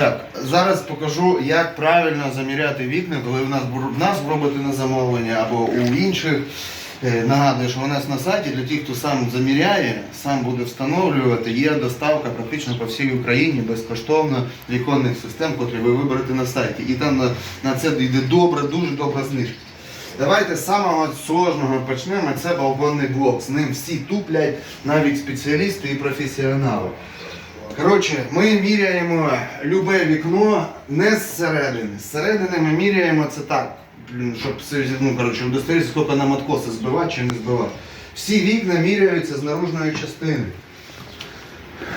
Так, зараз покажу, як правильно заміряти вікна, коли в нас в нас робите на замовлення або у інших. Е, Нагадую, що у нас на сайті для тих, хто сам заміряє, сам буде встановлювати, є доставка практично по всій Україні безкоштовно віконних систем, котрі ви виберете на сайті. І там на, на це йде добра, дуже добра знижка. Давайте з самого сложного почнемо. Це балконний блок. З ним всі туплять, навіть спеціалісти і професіонали. Коротше, ми міряємо любе вікно не зсередини. Зсередини ми міряємо це так, щоб ну, коротше, удостоверитися, скільки нам откоси збивати чи не збивати. Всі вікна міряються з наружної частини.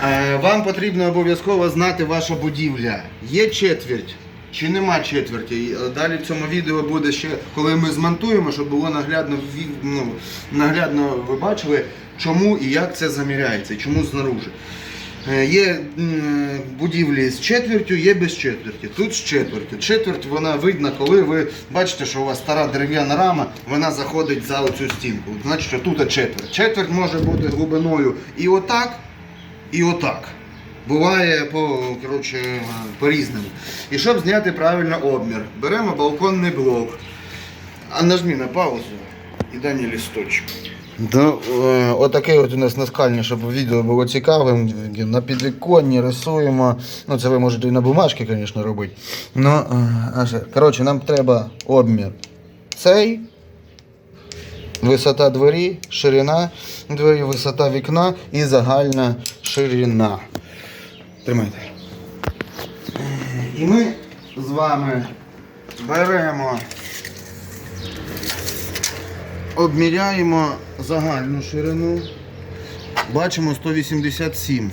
Е, Вам потрібно обов'язково знати ваша будівля. Є четверть чи нема четверті. Е, Далі в цьому відео буде ще, коли ми змонтуємо, щоб було наглядно, ну, наглядно ви бачили, чому і як це заміряється, чому знаружи. Е, Є будівлі з четвертю, є без четверті. Тут з четвертю. Четверть вона видна, коли ви бачите, що у вас стара дерев'яна рама, вона заходить за оцю стінку. Значить, що тут четверть. Четверть може бути глибиною і отак, і отак. Буває по, коротше, по-різному. І щоб зняти правильно обмір, беремо балконний блок. А нажмі на паузу і дай мені лісточок. Да, е, отакий от у нас наскальний, щоб відео було цікавим. На підвіконні рисуємо. Ну, це ви можете і на бумажці, звісно, робити. Ну, е, коротше, нам треба обмір. Цей, висота двері, ширина двері, висота вікна і загальна ширина. Тримайте. Е, І ми з вами беремо, обміряємо загальну ширину. Бачимо 187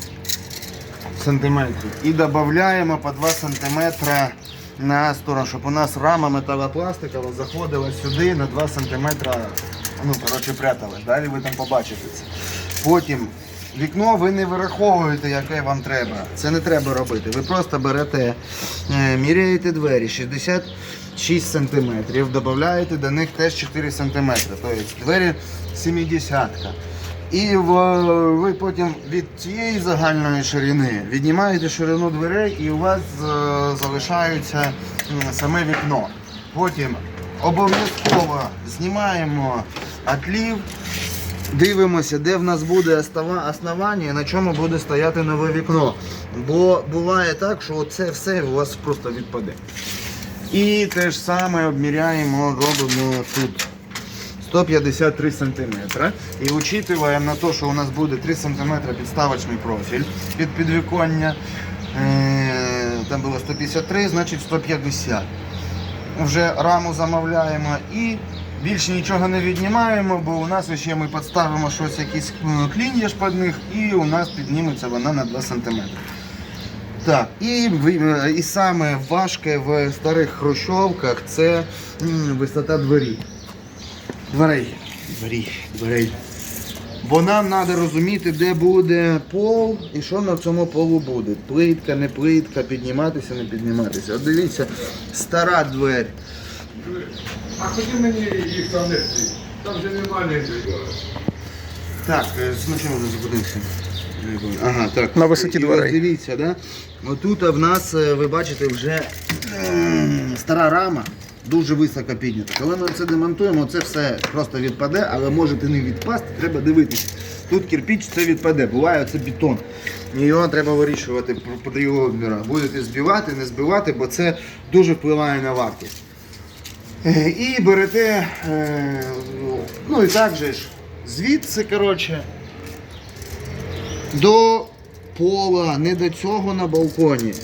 сантиметрів. І додаємо по 2 сантиметра на сторону, щоб у нас рама металопластикова заходила сюди на 2 сантиметра, ну, коротше, пряталась. Далі ви там побачите це. Потім вікно ви не вираховуєте, яке вам треба. Це не треба робити. Ви просто берете, е, міряєте двері 66 сантиметрів, додаєте до них теж 4 сантиметри. Тобто двері 70. І ви потім від цієї загальної ширини віднімаєте ширину дверей і у вас е, залишається саме вікно. Потім обов'язково знімаємо отлів, дивимося, де в нас буде основання, на чому буде стояти нове вікно. Бо буває так, що це все у вас просто відпаде. І те ж саме обміряємо, робимо тут 153 сантиметра. І учитываем на те, що у нас буде 3 сантиметра підставочний профіль під підвіконня. Е, Там було 153, значить 150. Вже раму замовляємо і більше нічого не віднімаємо, бо у нас ще ми підставимо щось, якийсь е, клін'єш під них, і у нас підніметься вона на 2 см. Так, і, і саме важке в старих хрущовках це висота дверей. Дверей. Дверей, дверей. Бо нам треба розуміти, де буде пол і що на цьому полу буде. Плитка, не плитка, підніматися, не підніматися. От дивіться, стара двері. А ході мені їх там нести. Там вже немає Так, е, чому ми зупинимося? Ага, так. На висоті І ось. Дивіться, да? Отут в нас, е, ви бачите, вже м, стара рама. Дуже високо піднята. Коли ми це демонтуємо, це все просто відпаде, але можете не відпасти, треба дивитися. Тут кирпіч це відпаде, буває це бетон. І його треба вирішувати про- його обмірах. Будете збивати, не збивати, бо це дуже впливає на вартість. Е, І берете, е, ну і так же ж, звідси, коротше, до пола, не до цього на балконі,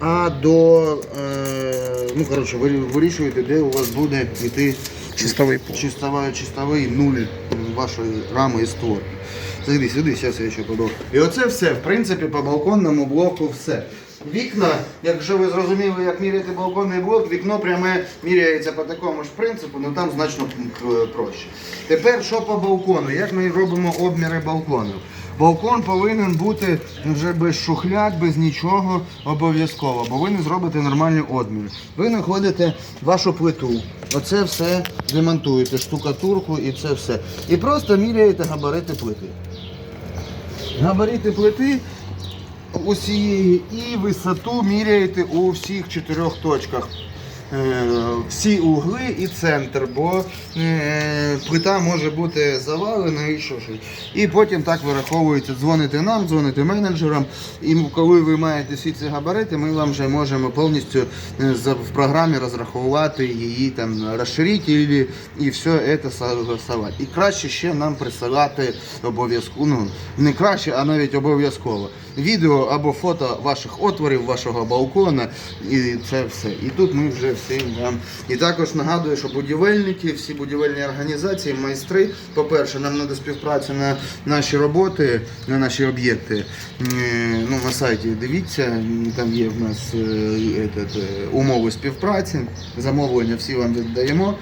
а до, е, ну, коротше, ви вирішуєте, де у вас буде йти Чистовий пол. чистовий, чистовий нуль вашої рами і створки. Зайди сюди, зараз я ще подав. І оце все, в принципі, по балконному блоку все. Вікна, якщо ви зрозуміли, як міряти балконний блок, вікно пряме міряється по такому ж принципу, але там значно проще. Тепер що по балкону? Як ми робимо обміри балкону? Балкон повинен бути вже без шухляд, без нічого обов'язково, бо ви не зробите нормальний обмір. Ви знаходите вашу плиту, оце все демонтуєте, штукатурку і це все. І просто міряєте габарити плити. Габарити плити усієї і висоту міряєте у всіх чотирьох точках. Е, Всі угли і центр, бо е, плита може бути завалена і що ж. І потім так вираховується, дзвоните нам, дзвоните менеджерам. І коли ви маєте всі ці габарити, ми вам вже можемо повністю е, в програмі розрахувати її там розширителі і все це согласувати. І краще ще нам присилати обов'язково, ну не краще, а навіть обов'язково. Відео або фото ваших отворів, вашого балкона, і це все. І тут ми вже всім вам. І також нагадую, що будівельники, всі будівельні організації, майстри, по-перше, нам треба співпраця на наші роботи, на наші об'єкти. Ну, на сайті дивіться, там є в нас е, е, умови співпраці, замовлення всі вам віддаємо.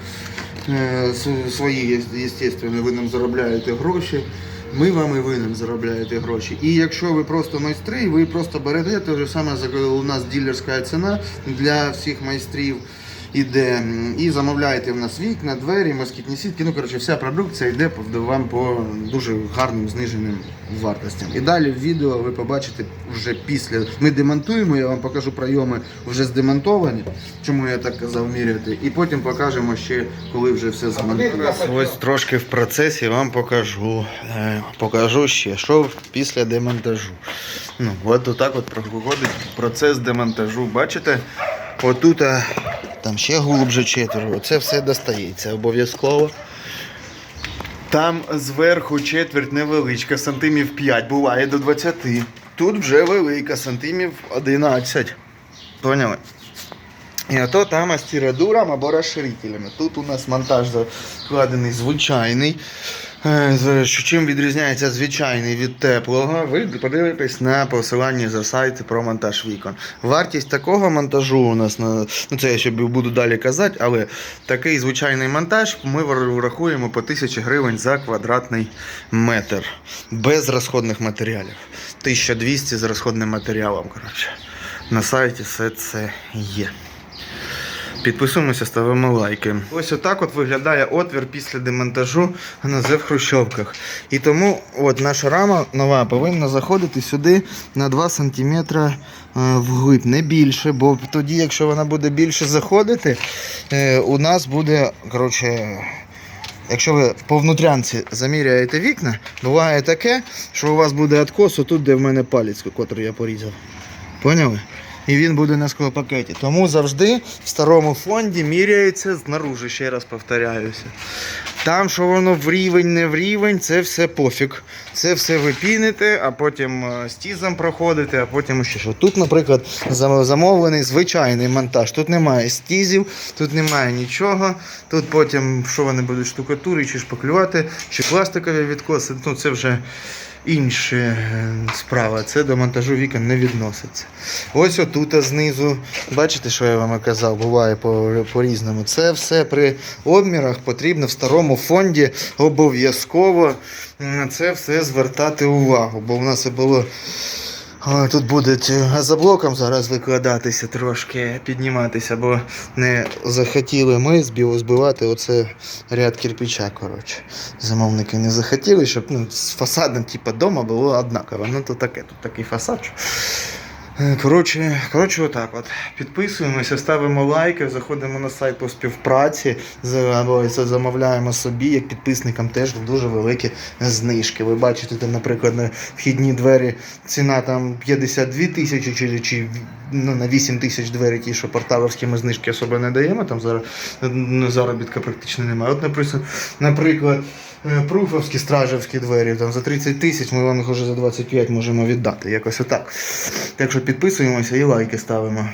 Е, Свої, звісно, ви нам заробляєте гроші. Ми вам і ви заробляєте гроші. І якщо ви просто майстри, ви просто берете те ж саме у нас дилерська ціна для всіх майстрів. Іде і замовляєте в нас вікна, двері, москітні сітки. Ну коротше, вся продукція йде вам по дуже гарним зниженим вартостям. І далі в відео ви побачите вже після. Ми демонтуємо, я вам покажу прийоми вже здемонтовані. Чому я так казав міряти. І потім покажемо ще, коли вже все змонтуємо. Ось трошки в процесі вам покажу. Е, Покажу ще, що після демонтажу. Ну, от отак от проходить процес демонтажу. Бачите? Отут а, там ще глубже четверо. Це все достається обов'язково. Там зверху четверть невеличка, сантимів 5, буває до 20. Тут вже велика, сантимів 11. Поняли? І ото там астірадуром або розширителями. Тут у нас монтаж закладений звичайний. Е, що Чим відрізняється звичайний від теплого, ви подивитесь на посиланні за сайт про монтаж вікон. Вартість такого монтажу у нас на ну це я ще буду далі казати, але такий звичайний монтаж ми врахуємо по 1000 гривень за квадратний метр без розходних матеріалів. 1200 з розходним матеріалом. Коротше. На сайті все це є. Підписуємося, ставимо лайки. Ось отак от виглядає отвір після демонтажу ГНЗ в хрущовках. І тому от наша рама нова повинна заходити сюди на 2 см вглиб, не більше, бо тоді, якщо вона буде більше заходити, е, у нас буде, коротше. Якщо ви по внутрянці заміряєте вікна, буває таке, що у вас буде откос отут, де в мене палець, який я порізав. Поняли? І він буде на склопакеті. Тому завжди в старому фонді міряється знаружи, ще раз повторяюся. Там, що воно в рівень, не в рівень, це все пофіг. Це все ви піните, а потім е, стізом проходите, а потім ще що. Тут, наприклад, замовлений звичайний монтаж. Тут немає стізів, тут немає нічого. Тут потім, що вони будуть штукатури, чи шпаклювати, чи пластикові відкоси. Ну, це вже інша справи. справа. Це до монтажу вікон не відноситься. Ось отут знизу, бачите, що я вам казав, буває по- по-різному. Це все при обмірах потрібно в старому фонді обов'язково на це все звертати увагу, бо в нас і було. Тут будуть газоблоком зараз викладатися трошки, підніматися, бо не захотіли ми збив- збивати оце ряд кирпича. Коротше. Замовники не захотіли, щоб ну, з фасадом, типу, дома було однаково. Ну то таке, тут такий фасад. Е, Коротше, коротше, отак от. Підписуємося, ставимо лайки, заходимо на сайт по співпраці, або замовляємо собі, як підписникам теж дуже великі знижки. Ви бачите, там, наприклад, на вхідні двері ціна там 52 тисячі чи, чи ну, на 8 тисяч двері, ті, що порталовські ми знижки особо не даємо, там зараз заробітка практично немає. От, наприклад, наприклад, пруфовські стражівські двері там, за 30 тисяч ми вам їх уже за 25 можемо віддати. Якось отак. Так що підписуємося і лайки ставимо.